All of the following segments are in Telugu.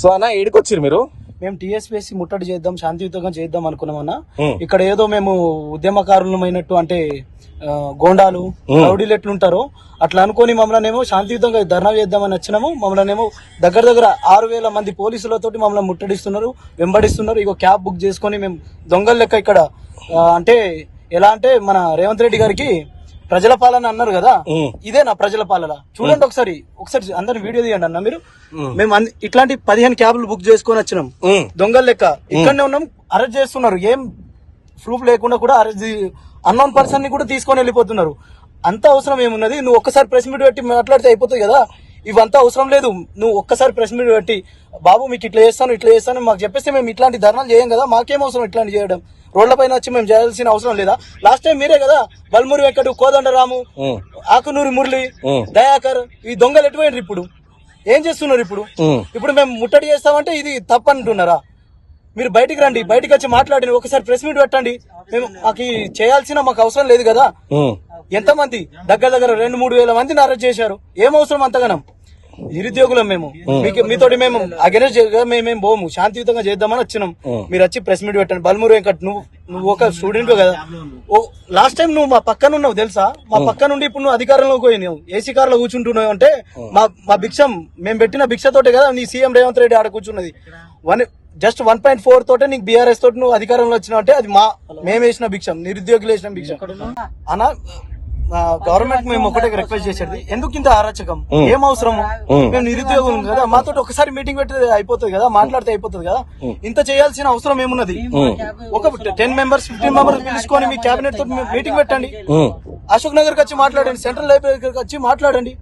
సో అన్న ఏడికొచ్చిర్రు మీరు? మేము టీఎస్పీఎస్సీ ముట్టడి చేద్దాం శాంతియుతంగా చేద్దాం అనుకున్నామన్నా ఉం. ఇక్కడ ఏదో మేము ఉద్యమకారులమైనట్టు అంటే గోండాలు రౌడీలు ఎట్లుంటారో అట్లా అనుకొని మమ్మల్ని ఏమో శాంతియుతంగా ధర్నా చేద్దామని వచ్చినాము. మమ్మల్ని ఏమో దగ్గర దగ్గర ఆరు వేల మంది పోలీసులతోటి మమ్మల్ని ముట్టడిస్తున్నారు వెంబడిస్తున్నారు. ఇగో క్యాబ్ బుక్ చేసుకొని మేము దొంగల లెక్క ఇక్కడ అంటే ఎలా అంటే మన రేవంత్ రెడ్డి గారికి ప్రజల పాలన అన్నారు కదా. ఇదే నా ప్రజల పాలన? చూడండి ఒకసారి ఒకసారి అందరి వీడియో తీయండి అన్న మీరు. మేము ఇట్లాంటి పదిహేను క్యాబ్లు బుక్ చేసుకొని వచ్చినాం. దొంగల లెక్క. ఇక్కడనే ఉన్నాం అరెస్ట్ చేస్తున్నారు. ఏం ప్రూఫ్ లేకుండా కూడా అరెస్ట్ అన్నోన్ పర్సన్ని కూడా తీసుకొని వెళ్ళిపోతున్నారు. అంత అవసరం ఏమున్నది? నువ్వు ఒక్కసారి ప్రెస్ మీట్ పెట్టి మాట్లాడితే అయిపోతుంది కదా? ఇవంతా అవసరం లేదు. నువ్వు ఒక్కసారి ప్రెస్ మీట్ పెట్టి బాబు మీకు ఇట్లా చేస్తాను ఇట్లా చేస్తాను మాకు చెప్పేస్తే మేము ఇట్లాంటి ధర్నాలు చేయం కదా. మాకేం అవసరం ఇట్లాంటి చేయడం? రోడ్ల పైన వచ్చి మేము చేయాల్సిన అవసరం లేదా? లాస్ట్ టైం మీరే కదా బల్మూరి వెంకటు కోదండరాము. ఆకునూరి మురళి. దయాకర్ ఈ దొంగలు ఎటుపోయినారు ఇప్పుడు? ఏం చేస్తున్నారు ఇప్పుడు. ఇప్పుడు మేము ముట్టడి చేస్తామంటే ఇది తప్పంటున్నారా? మీరు బయటికి రండి బయటికి వచ్చి మాట్లాడండి ఒకసారి ప్రెస్ మీట్ పెట్టండి. మేము మాకు చేయాల్సిన మాకు అవసరం లేదు కదా. ఎంతమంది? దగ్గర దగ్గర రెండు మూడు వేల మందిని అరెస్ట్ చేశారు. ఏం అవసరం అంతగానం? నిరుద్యోగులం మేము. మీకు మీతోటి మేము అగెనెస్ట్ మేమేం పోము. శాంతియుతంగా చేద్దామని వచ్చినాం. మీరు వచ్చి ప్రెస్ మీట్ పెట్టండి. బల్మూరు వెంకట్ నువ్వు నువ్వు ఒక స్టూడెంట్ కదా. ఓ లాస్ట్ టైం నువ్వు మా పక్కన ఉన్నావు తెలుసా? మా పక్క నుండి ఇప్పుడు నువ్వు అధికారంలోకి పోయినావు ఏసీ కార్లో కూర్చుంటున్నావు అంటే మా మా భిక్షం మేము పెట్టిన భిక్షతోటే కదా నీ సీఎం రేవంత్ రెడ్డి ఆడ కూర్చున్నది. One just one point four తోటే నీకు బీఆర్ఎస్ తోటి నువ్వు అధికారంలో వచ్చినావు అంటే అది మా మేము వేసిన భిక్షం. నిరుద్యోగులు వేసిన భిక్షం. అన్న గవర్నమెంట్ మేము ఒకటే రిక్వెస్ట్ చేసేది. ఎందుకు ఇంత అరాచకం ఏం అవసరము? మేము నిరుద్యోగులు కదా మాతో ఒకసారి మీటింగ్ పెడితే అయిపోతుంది కదా మాట్లాడితే అయిపోతుంది కదా. ఇంత చేయాల్సిన అవసరం ఏమున్నది? ఒక టెన్ మెంబర్స్ ఫిఫ్టీన్ మెంబర్స్ పిలుచుకొని మీ కేబినెట్ తోటి మీటింగ్ పెట్టండి. అశోక్ నగర్ వచ్చి మాట్లాడండి సెంట్రల్ లైబ్రరీకి వచ్చి మాట్లాడండి.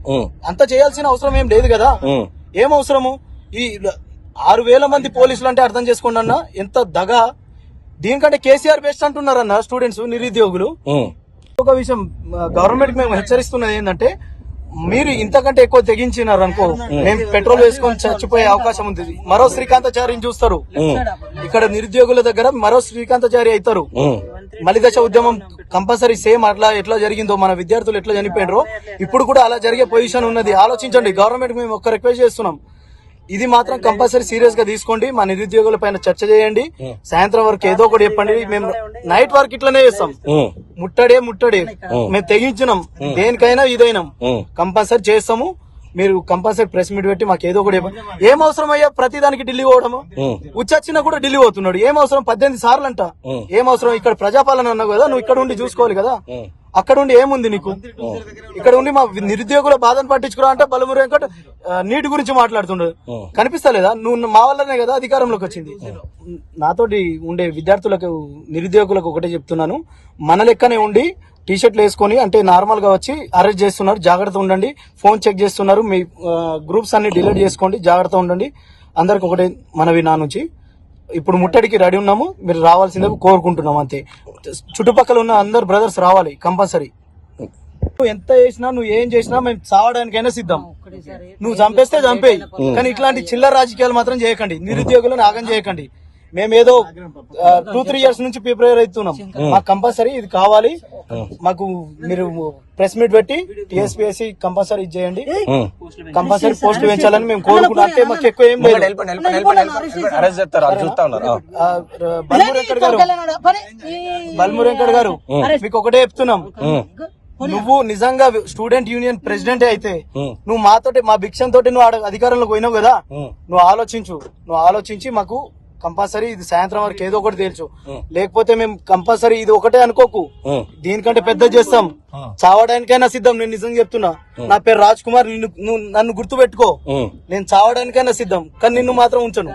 అంత చేయాల్సిన అవసరం ఏం లేదు కదా. ఏం అవసరము? ఈ ఆరు వేల మంది పోలీసులు అంటే అర్థం చేసుకోండి అన్న ఎంత దగ. దీనికంటే కేసీఆర్ బెస్ట్ అంటున్నారన్న స్టూడెంట్స్ నిరుద్యోగులు. ఒక విషయం గవర్నమెంట్ మేము హెచ్చరిస్తున్నది ఏంటంటే మీరు ఇంతకంటే ఎక్కువ తెగించినారు అనుకో మేము పెట్రోల్ వేసుకొని చచ్చిపోయే అవకాశం ఉంది. మరో శ్రీకాంతచారిని చూస్తారు. ఇక్కడ నిరుద్యోగుల దగ్గర మరో శ్రీకాంతచారి అవుతారు. మలిదశ ఉద్యమం కంపల్సరీ సేమ్ అట్లా ఎట్లా జరిగిందో మన విద్యార్థులు ఎట్లా చనిపోయినరో ఇప్పుడు కూడా అలా జరిగే పొజిషన్ ఉన్నది. ఆలోచించండి గవర్నమెంట్ మేము ఒక్క రిక్వెస్ట్ చేస్తున్నాం. ఇది మాత్రం కంపల్సరీ సీరియస్గా తీసుకోండి. మా నిరుద్యోగుల పైన చర్చ చేయండి. సాయంత్రం వరకు ఏదో ఒకటి చెప్పండి. మేము నైట్ వర్క్ ఇట్లనే చేస్తాం. ముట్టడే ముట్టడే. మేము. తెగించినాం. దేనికైనా ఇదైనాం. కంపల్సరీ చేస్తాము. మీరు కంపల్సరీ ప్రెస్ మీట్ పెట్టి మాకు ఏదో ఒకటి చెప్పండి. ఏం అవసరం అయ్యా? ప్రతి దానికి ఢిల్లీ పోవడము. ఉచ్చొచ్చినా కూడా ఢిల్లీ పోతున్నాడు. ఏం అవసరం? పద్దెనిమిది సార్లు అంట ఏం అవసరం? ఇక్కడ ప్రజాపాలన అన్నావు కదా నువ్వు ఇక్కడ ఉండి చూసుకోవాలి కదా. అక్కడ ఉండి ఏముంది నీకు? ఇక్కడ ఉండి మా నిరుద్యోగుల బాధను పట్టించుకురా అంటే బలమురు వెంకట్ నీటి గురించి మాట్లాడుతుండడు కనిపిస్తలేదా? నువ్వు మా వల్లనే కదా అధికారంలోకి వచ్చింది. నాతోటి ఉండే విద్యార్థులకు నిరుద్యోగులకు ఒకటే చెప్తున్నాను. మన లెక్కనే ఉండి టీ షర్ట్లు వేసుకొని అంటే నార్మల్గా వచ్చి అరెస్ట్ చేస్తున్నారు. జాగ్రత్త ఉండండి. ఫోన్ చెక్ చేస్తున్నారు. మీ గ్రూప్స్ అన్ని డిలీట్ చేసుకోండి. జాగ్రత్త ఉండండి. అందరికి ఒకటే మనవి నా నుంచి. ఇప్పుడు ముట్టడికి రెడీ ఉన్నాము మీరు రావాల్సిందే కోరుకుంటున్నాం అంతే. చుట్టుపక్కల ఉన్న అందరు బ్రదర్స్ రావాలి కంపల్సరీ. నువ్వు ఎంత చేసినా నువ్వు ఏం చేసినా మేము చావడానికైనా సిద్ధం. నువ్వు చంపేస్తే చంపేయి కానీ ఇట్లాంటి చిల్లర రాజకీయాలు మాత్రం చేయకండి నిరుద్యోగులను ఆగం చేయకండి. మేమేదో టూ త్రీ ఇయర్స్ నుంచి ప్రిపేర్ అవుతున్నాం. మాకు కంపల్సరీ ఇది కావాలి. మాకు మీరు ప్రెస్ మీట్ పెట్టి టిఎస్పిఎస్సి కంపల్సరీ చేయండి. కంపల్సరీ పోస్ట్ పెంచాలని మేము కోరుకుంటాం అంటే మాకు ఎక్కువ ఏం లేదు. నిలపండి, నిలపండి, నిలపండి, నిలపండి. అరెస్ట్ చేస్తారు అది చూస్తా ఉన్నారు. ఆ. ఆ, ర- బల్మూర్ వెంకట్ గారు. బల్మూర్ వెంకట్ గారు మీకు ఒకటే చెప్తున్నాం. నువ్వు నిజంగా స్టూడెంట్ యూనియన్ ప్రెసిడెంట్ అయితే. నువ్వు మాతోటి మా భిక్షం తోటి నువ్వు ఆడ అధికారంలోకి పోయినావు కదా. నువ్వు ఆలోచించు. నువ్వు ఆలోచించి మాకు కంపల్సరీ ఇది సాయంత్రం వరకు ఏదో ఒకటి తేల్చు. లేకపోతే మేము కంపల్సరీ ఇది ఒకటే అనుకోకు. దీనికంటే పెద్ద చేస్తాం. చావడానికైనా సిద్ధం. నేను నిజంగా చెప్తున్నా. నా పేరు రాజ్ కుమార్ నిన్ను నువ్వు నన్ను గుర్తు పెట్టుకో. నేను చావడానికైనా సిద్ధం. కానీ నిన్ను మాత్రం ఉంచను.